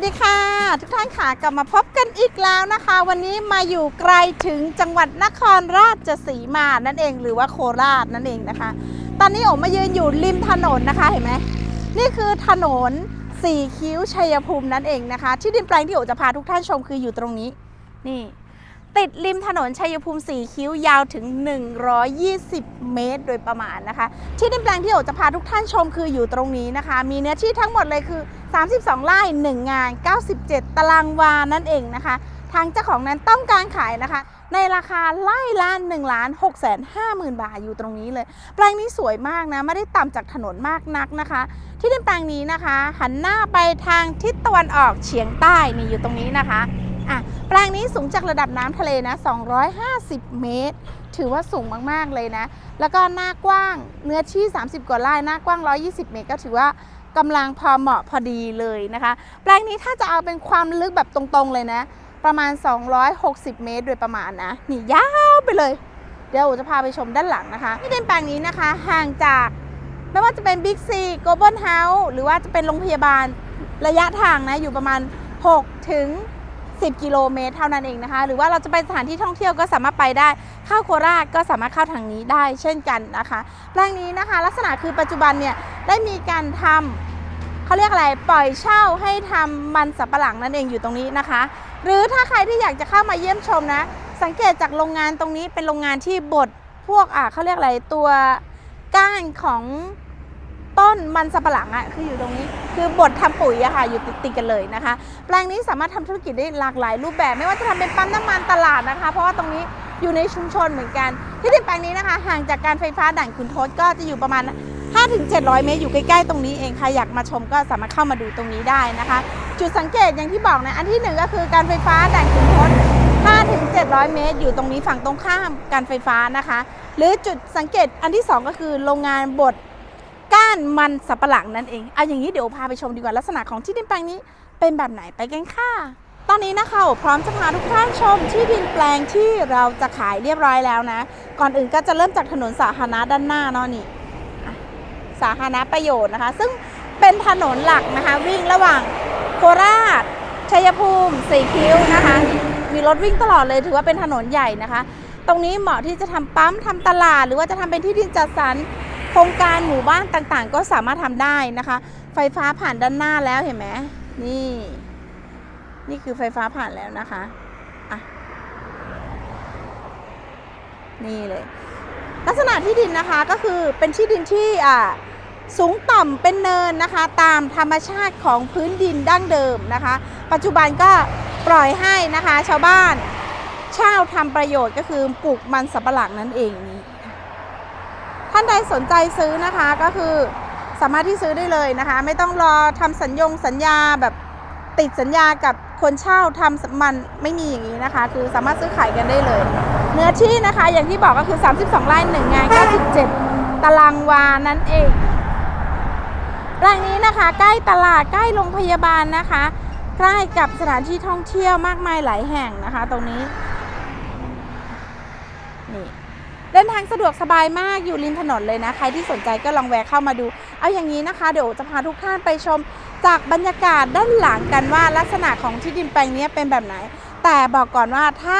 สดีค่ะ ทุกท่านค่ะกลับมาพบกันอีกแล้วนะคะ วันนี้มาอยู่ไกลถึงจังหวัดนครราชสีมานั่นเองหรือว่าโคราชนั่นเองนะคะ ตอนนี้โอมายืนอยู่ริมถนนนะคะเห็นไหมนี่คือถนนสี่คิ้วชัยภูมินั่นเองนะคะ ที่ดินแปลงที่โอจะพาทุกท่านชมคืออยู่ตรงนี้ นี่ ติดริมถนนชัยภูมิสีคิ้วยาวถึง 120 เมตร โดยประมาณนะคะ ที่ดินแปลงที่โอจะพาทุกท่านชมคืออยู่ตรงนี้นะคะ มีเนื้อที่ทั้งหมดเลยคือ 32 ไร่ 1 งาน 97 ตารางวานั่นเองนะคะ ทางเจ้าของนั้นต้องการขายนะคะ ในราคาไร่ละ1ล้าน6แสน5หมื่นบาทอยู่ตรงนี้เลย แปลงนี้สวยมากนะ ไม่ได้ต่ำจากถนนมากนักนะคะ ที่ดินแปลงนี้นะคะ หันหน้าไปทางทิศตะวันออกเฉียงใต้นี่อยู่ตรงนี้นะคะ แปลงนี้สูงจากระดับน้ำทะเลนะ 250 เมตร ถือว่าสูงมากๆเลยนะ แล้วก็หน้ากว้างเนื้อที่ 30 กว่าไร่หน้ากว้าง 120 เมตร ก็ถือว่ากำลังพอเหมาะพอดีเลยนะคะ แปลงนี้ถ้าจะเอาเป็นความลึกแบบตรงๆเลยนะ ประมาณ 260 เมตร โดยประมาณนะนี่ยาวไปเลย เดี๋ยวจะพาไปชมด้านหลังนะคะที่ดินแปลงนี้นะคะ ห่างจากไม่ว่าจะเป็น Big C Global House หรือว่าจะเป็นโรงพยาบาลระยะทางนะอยู่ประมาณ 6 ถึง 10 กิโลเมตรเท่านั้นเองนะคะ หรือว่าเราจะไปสถานที่ท่องเที่ยวก็สามารถไปได้ เข้าโคราชก็สามารถเข้าทางนี้ได้เช่นกันนะคะ แปลงนี้นะคะ ลักษณะคือปัจจุบันเนี่ยได้มีการทำเขาเรียกอะไรปล่อยเช่าให้ทำมันสับปะหลังนั่นเองอยู่ตรงนี้นะคะ หรือถ้าใครที่อยากจะเข้ามาเยี่ยมชมนะ สังเกตจากโรงงานตรงนี้เป็นโรงงานที่บดพวกอะเขาเรียกอะไรตัวก้านของ ต้นมันสับปะหลังอะคืออยู่ตรงนี้ คือบดทำปุ๋ยอะค่ะ อยู่ติดกันเลยนะคะ แปลงนี้สามารถทำธุรกิจได้หลากหลายรูปแบบ ไม่ว่าจะทำเป็นปั๊มน้ำมันตลาดนะคะ เพราะว่าตรงนี้อยู่ในชุมชนเหมือนกัน ที่ดินแปลงนี้นะคะ ห่างจากการไฟฟ้าด่านขุนทดก็จะอยู่ประมาณ 5-700 เมตรอยู่ใกล้ๆตรงนี้เองใครอยากมาชมก็สามารถเข้ามาดูตรงนี้ได้นะคะ จุดสังเกตอย่างที่บอกนะอันที่หนึ่งก็คือการไฟฟ้าด่านขุนทด5-700 เมตร อยู่ตรงนี้ฝั่งตรงข้ามการไฟฟ้านะคะ หรือจุดสังเกตอันที่สองก็คือโรงงานบดานมันสับปะหลังนั่นเองเอาอย่างนี้เดี๋ยวพาไปชมดีกว่าลักษณะของที่ดินแปลงนี้เป็นแบบไหนไปกันค่ะ ตอนนี้นะคะพร้อมจะพาทุกท่านชมที่ดินแปลงที่เราจะขายเรียบร้อยแล้วนะ ก่อนอื่นก็จะเริ่มจากถนนสาธารณะด้านหน้าเนาะนี่สาธารณประโยชน์นะคะ ซึ่งเป็นถนนหลักนะคะ วิ่งระหว่างโคราชชัยภูมิสี่คิ้วนะคะ มีรถวิ่งตลอดเลยถือว่าเป็นถนนใหญ่นะคะ ตรงนี้เหมาะที่จะทำปั๊มทำตลาด หรือว่าจะทำเป็นที่ดินจัดสรร โครงการหมู่บ้านต่างๆ ก็สามารถทำได้นะคะ ไฟฟ้าผ่านด้านหน้าแล้วเห็นไหมนี่ นี่คือไฟฟ้าผ่านแล้วนะคะอะนี่เลย ลักษณะที่ดินนะคะก็คือเป็นที่ดินที่อ่าสูงต่ำเป็นเนินนะคะ ตามธรรมชาติของพื้นดินดั้งเดิมนะคะ ปัจจุบันก็ปล่อยให้นะคะ ชาวบ้านเช่าทำประโยชน์ก็คือปลูกมันสับปะหลังนั่นเองนี่ ท่านใดสนใจซื้อนะคะก็คือสามารถที่ซื้อได้เลยนะคะ ไม่ต้องรอทำสัญญงสัญญาแบบติดสัญญากับคนเช่าทำมันไม่มีอย่างนี้นะคะ คือสามารถซื้อขายกันได้เลย เนื้อที่นะคะอย่างที่บอกก็คือ 32ไร่1งงาน97 ตารางวานั่นเองแปลงนี้นะคะ ใกล้ตลาดใกล้โรงพยาบาลนะคะ ใกล้กับสถานที่ท่องเที่ยวมากมายหลายแห่งนะคะ ตรงนี้ เดินทางสะดวกสบายมากอยู่ริมถนนเลยนะ ใครที่สนใจก็ลองแวะเข้ามาดู เอาอย่างนี้นะคะ เดี๋ยวจะพาทุกท่านไปชม จากบรรยากาศด้านหลังกันว่าลักษณะของที่ดินแปลงนี้เป็นแบบไหน แต่บอกก่อนว่าถ้า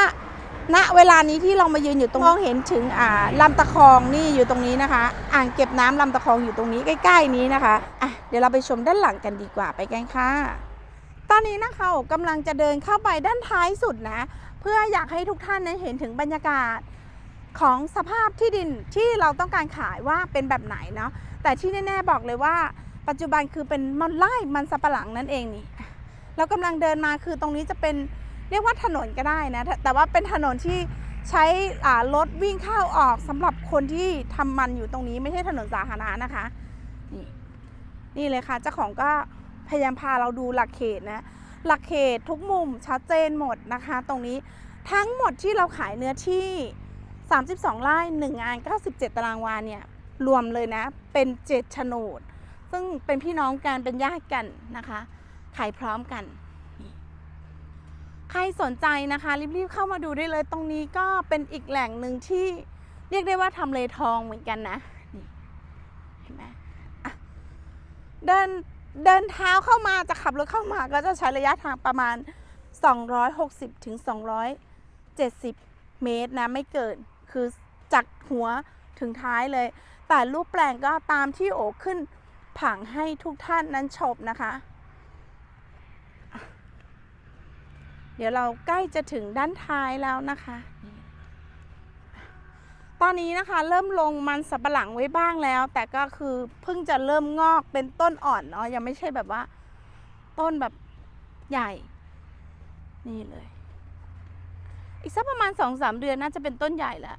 ณเวลานี้ที่เรามายืนอยู่ตรงมองเห็นถึงอ่าลำตะคองนี่อยู่ตรงนี้นะคะ อ่างเก็บน้ำลำตะคองอยู่ตรงนี้ใกล้ ๆ นี้นะคะอะเดี๋ยวเราไปชมด้านหลังกันดีกว่าไปกันค่ะ ตอนนี้นะคะโอกำลังจะเดินเข้าไปด้านท้ายสุดนะ เพื่ออยากให้ทุกท่านได้เห็นถึงบรรยากาศ ของสภาพที่ดินที่เราต้องการขายว่าเป็นแบบไหนเนาะแต่ที่แน่ๆบอกเลยว่า ปัจจุบันคือเป็นมันไร่มันสับปะหลังนั่นเองนี่เรากำลังเดินมาคือตรงนี้จะเป็นเรียกว่าถนนก็ได้นะแต่ว่าเป็นถนนที่ใช้รถวิ่งเข้าออกสำหรับคนที่ทำมันอยู่ตรงนี้ไม่ใช่ถนนสาธารณะนะคะนี่นี่เลยค่ะเจ้าของก็พยายามพาเราดูหลักเขตนะหลักเขตทุกมุมชัดเจนหมดนะคะ ตรงนี้ทั้งหมดที่เราขายเนื้อที่ 32ไร่1งาน 97 ตารางวาเนี่ยรวมเลยนะ เป็น7โฉนด ซึ่งเป็นพี่น้องกันเป็นญาติกันนะคะ ขายพร้อมกัน ใครสนใจนะคะ รีบๆเข้ามาดูได้เลยตรงนี้ก็เป็นอีกแหล่งหนึ่งที่เรียกได้ว่าทำเลทองเหมือนกันนะนี่เห็นไหมเดินเดินเท้าเข้ามาจะขับรถเข้ามาก็จะใช้ระยะทางประมาณ 260ถึง270 เมตรนะ ไม่เกิน คือจากหัวถึงท้ายเลย แต่รูปแปลงก็ตามที่โอขึ้นผังให้ทุกท่านนั้นชมนะคะ เดี๋ยวเราใกล้จะถึงด้านท้ายแล้วนะคะ ตอนนี้นะคะเริ่มลงมันสับปะหลังไว้บ้างแล้ว แต่ก็คือเพิ่งจะเริ่มงอกเป็นต้นอ่อนเนาะยังไม่ใช่แบบว่า ต้นแบบใหญ่ นี่เลย อีกสักประมาณสองสามเดือนน่าจะเป็นต้นใหญ่แล้ว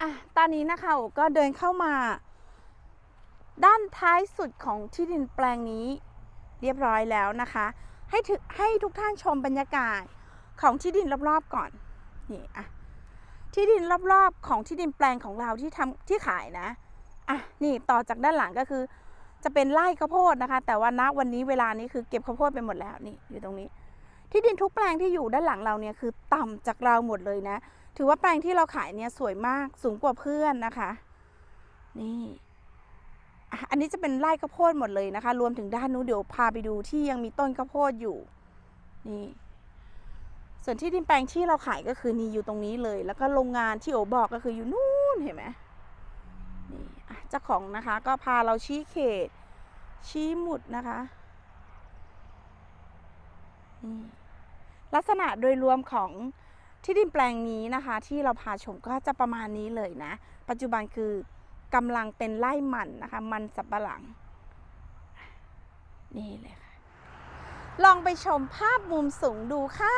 อะตอนนี้นะคะโอก็เดินเข้ามา ด้านท้ายสุดของที่ดินแปลงนี้ เรียบร้อยแล้วนะคะ ให้ถึให้ทุกท่านชมบรรยากาศของที่ดินรอบๆก่อนนี่อะที่ดินรอบๆของที่ดินแปลงของเราที่ทำที่ขายนะอะนี่ต่อจากด้านหลังก็คือ จะเป็นไร่ข้าวโพดนะคะ แต่ว่าณวันนี้เวลานี้คือเก็บข้าวโพดไปหมดแล้วนี่อยู่ตรงนี้ ที่ดินทุกแปลงที่อยู่ด้านหลังเราเนี่ยคือต่ำจากเราหมดเลยนะ ถือว่าแปลงที่เราขายเนี่ยสวยมากสูงกว่าเพื่อนนะคะ นี่อันนี้จะเป็นไร่ข้าวโพดหมดเลยนะคะ รวมถึงด้านนู้นเดี๋ยวพาไปดูที่ยังมีต้นข้าวโพดอยู่ นี่ ส่วนที่ดินแปลงที่เราขายก็คือนี่อยู่ตรงนี้เลย แล้วก็โรงงานที่โอบอกก็คืออยู่นู่นเห็นไหม นี่เจ้าของนะคะก็พาเราชี้เขต ชี้หมุดนะคะนี่ลักษณะโดยรวมของที่ดินแปลงนี้นะคะ ที่เราพาชมก็จะประมาณนี้เลยนะ ปัจจุบันคือกำลังเป็นไร่มันนะคะ มันสับปะหลัง นี่เลยค่ะ ลองไปชมภาพมุมสูงดูค่ะ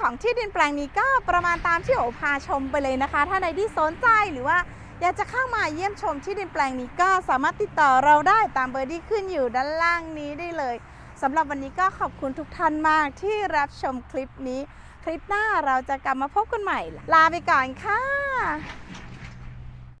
ของที่ดินแปลงนี้ก็ประมาณตามที่โอพาชมไปเลยนะคะ ถ้าในที่สนใจหรือว่าอยากจะเข้ามาเยี่ยมชมที่ดินแปลงนี้ก็สามารถติดต่อเราได้ตามเบอร์ที่ขึ้นอยู่ด้านล่างนี้ได้เลยสำหรับวันนี้ก็ขอบคุณทุกท่านมากที่รับชมคลิปนี้ คลิปหน้าเราจะกลับมาพบกันใหม่ ลาไปก่อนค่ะ